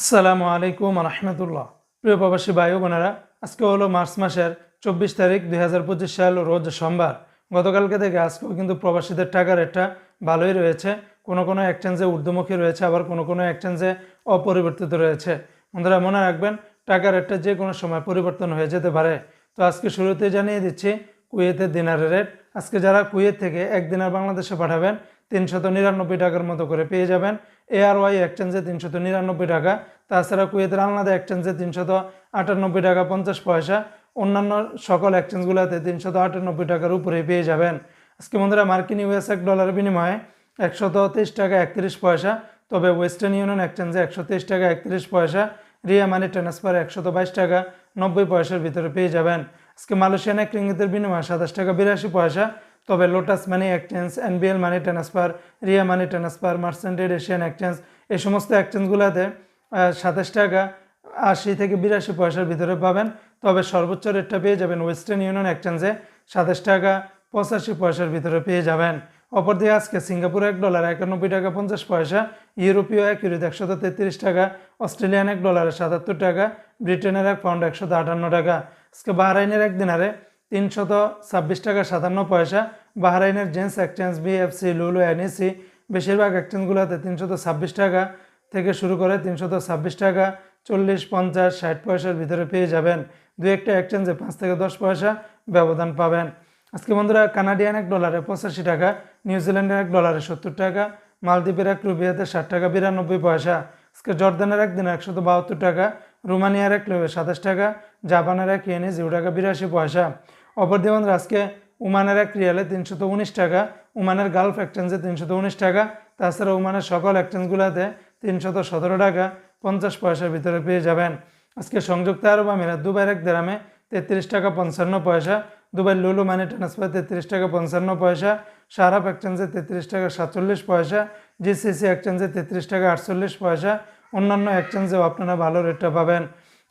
আসসালামু আলাইকুম রহমতুল্লাহ প্রিয় প্রবাসী ভাই বোনেরা, আজকে হলো মার্চ মাসের চব্বিশ তারিখ দুই হাজার পঁচিশ সাল, রোজ সোমবার। গতকালকে থেকে আজকেও কিন্তু প্রবাসীদের টাকা রেটটা ভালোই রয়েছে। কোনো কোনো এক্সচেঞ্জে ঊর্ধ্বমুখী রয়েছে, আবার কোনো কোনো এক্সচেঞ্জে অপরিবর্তিত রয়েছে। বন্ধুরা, মনে রাখবেন, টাকা রেটটা যে কোনো সময় পরিবর্তন হয়ে যেতে পারে। তো আজকে শুরুতে জানিয়ে দিচ্ছি কুয়েতের দিনারের রেট। আজকে যারা কুয়েত থেকে এক দিনার বাংলাদেশে পাঠাবেন, তিনশত নিরানব্বই টাকার মতো করে পেয়ে যাবেন। এআরওয়াই এক্সচেঞ্জে তিনশত নিরানব্বই টাকা, তাছাড়া কুয়েতের আলনাদা এক্সচেঞ্জে তিনশত আটানব্বই টাকা পঞ্চাশ পয়সা। অন্যান্য সকল এক্সচেঞ্জগুলোতে তিনশত আটানব্বই টাকার উপরে পেয়ে যাবেন। আজকে বন্ধুরা, মার্কিন ইউএস এক ডলারের বিনিময়ে একশত তেইশ টাকা একত্রিশ পয়সা, তবে ওয়েস্টার্ন ইউনিয়ন এক্সচেঞ্জে একশো তেইশ টাকা একত্রিশ পয়সা, রিয়া মানি ট্রান্সফার একশত বাইশ টাকা নব্বই পয়সার ভিতরে পেয়ে যাবেন। আজকে মালয়েশিয়ান এক রিঙ্গিতের বিনিময়ে সাতাশ টাকা বিরাশি পয়সা তবে Lotus money exchange NBL money transfer Ria money transfer মার্সেন্টেড Asian exchange এই সমস্ত এক্সচেঞ্জগুলোতে সাতাশ টাকা আশি থেকে বিরাশি পয়সার ভিতরে পাবেন। তবে সর্বোচ্চ রেটটা পেয়ে যাবেন ওয়েস্টার্ন ইউনিয়ন এক্সচেঞ্জে সাতাশ টাকা পঁচাশি পয়সার ভিতরে পেয়ে যাবেন। অপরদিকে আজকে সিঙ্গাপুর এক ডলার একানব্বই টাকা পঞ্চাশ পয়সা ইউরোপীয় এক ইউরোতে একশত তেত্রিশ টাকা অস্ট্রেলিয়ান এক ডলারে সাতাত্তর টাকা ব্রিটেনের এক পাউন্ড একশত আটান্ন টাকা। আজকে বাহরাইনের এক দিনারে তিনশত ছাব্বিশ টাকা সাতান্ন পয়সা বাহরাইনের Zenj exchange, BFC, Lulu, NEC বেশিরভাগ এক্সচেঞ্জগুলোতে তিনশত ছাব্বিশ টাকা থেকে শুরু করে তিনশত ছাব্বিশ টাকা চল্লিশ, পঞ্চাশ, ষাট পয়সার ভিতরে পেয়ে যাবেন। দু একটা এক্সচেঞ্জে পাঁচ থেকে দশ পয়সা ব্যবধান পাবেন। আজকে বন্ধুরা, কানাডিয়ান এক ডলারে পঁচাশি টাকা নিউজিল্যান্ডের এক ডলারে সত্তর টাকা, মালদ্বীপের এক রুবিয়াতে ষাট টাকা, বিরানব্বই পয়সা। আজকে জর্দানের এক দিনে একশত বাহাত্তর টাকা, রোমানিয়ার এক লোভে সাতাশ টাকা, জাপানের এক ইয়েনে জিরো টাকা বিরাশি পয়সা। অপরদিকে বন্ধুরা, আজকে উমানের এক রিয়ালে তিনশত উনিশ টাকা, উমানের গালফ এক্সচেঞ্জে তিনশত উনিশ টাকা, তাছাড়া উমানের সকল এক্সচেঞ্জগুলোতে তিনশত সতেরো টাকা পঞ্চাশ পয়সার ভিতরে পেয়ে যাবেন। আজকে সংযুক্ত আরব আমিরাত দুবাইয়ের এক দেরামে তেত্রিশ টাকা পঞ্চান্ন পয়সা, দুবাই লুলু মানি ট্রান্সফার তেত্রিশ টাকা পঞ্চান্ন পয়সা সারাপ এক্সচেঞ্জে তেত্রিশ টাকা সাতচল্লিশ পয়সা, জিসিসি এক্সচেঞ্জে তেত্রিশ টাকা আটচল্লিশ পয়সা, অন্যান্য এক্সচেঞ্জেও আপনারা ভালো রেটটা পাবেন।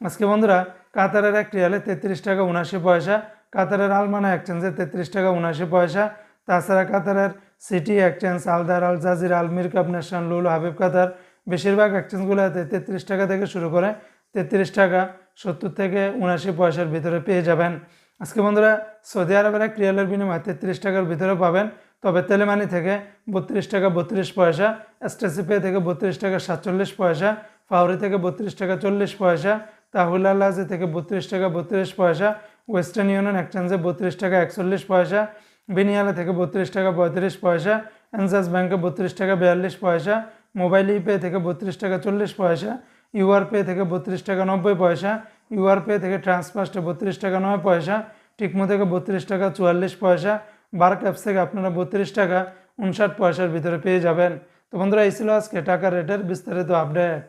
আজকে বন্ধুরা, কাতারের এক রিয়ালে তেত্রিশ টাকা উনাশি পয়সা কাতারের আলমানা এক্সচেঞ্জে তেত্রিশ টাকা উনাশি পয়সা। তাছাড়া কাতারের সিটি এক্সচেঞ্জ, আলদার, আল জাজির আলমির কাপ ন্যাশনাল লুল, হাবিব কাতার বেশিরভাগ এক্সচেঞ্জগুলোতে তেত্রিশ টাকা থেকে শুরু করে তেত্রিশ টাকা সত্তর থেকে উনাশি পয়সার ভিতরে পেয়ে যাবেন। আজকে বন্ধুরা, সৌদি আরবের এক রিয়ালের বিনিময়ে তেত্রিশ টাকার ভিতরে পাবেন। তবে তেলেমানি থেকে বত্রিশ টাকা বত্রিশ পয়সা এসটিসি পে থেকে বত্রিশ টাকা সাতচল্লিশ পয়সা, ফাউরি থেকে বত্রিশ টাকা চল্লিশ পয়সা, তাহুল আল্লাজি থেকে বত্রিশ টাকা বত্রিশ পয়সা ওয়েস্টার্ন ইউনিয়ন এক্সচেঞ্জে বত্রিশ টাকা একচল্লিশ পয়সা বিনিয়ালা থেকে বত্রিশ টাকা পঁয়ত্রিশ পয়সা এনজাস ব্যাঙ্কে বত্রিশ টাকা বিয়াল্লিশ পয়সা মোবাইল ইপে থেকে বত্রিশ টাকা চল্লিশ পয়সা ইউআর পে থেকে বত্রিশ টাকা নব্বই পয়সা ইউআর পে থেকে ট্রান্সফার্স্টে বত্রিশ টাকা নয় পয়সা টিকমো থেকে বত্রিশ টাকা চুয়াল্লিশ পয়সা বার্ক অ্যাপস থেকে আপনারা বত্রিশ টাকা উনষাট পয়সার ভিতরে পেয়ে যাবেন। তো বন্ধুরা, এই ছিল আজকে টাকা রেটের বিস্তারিত আপডেট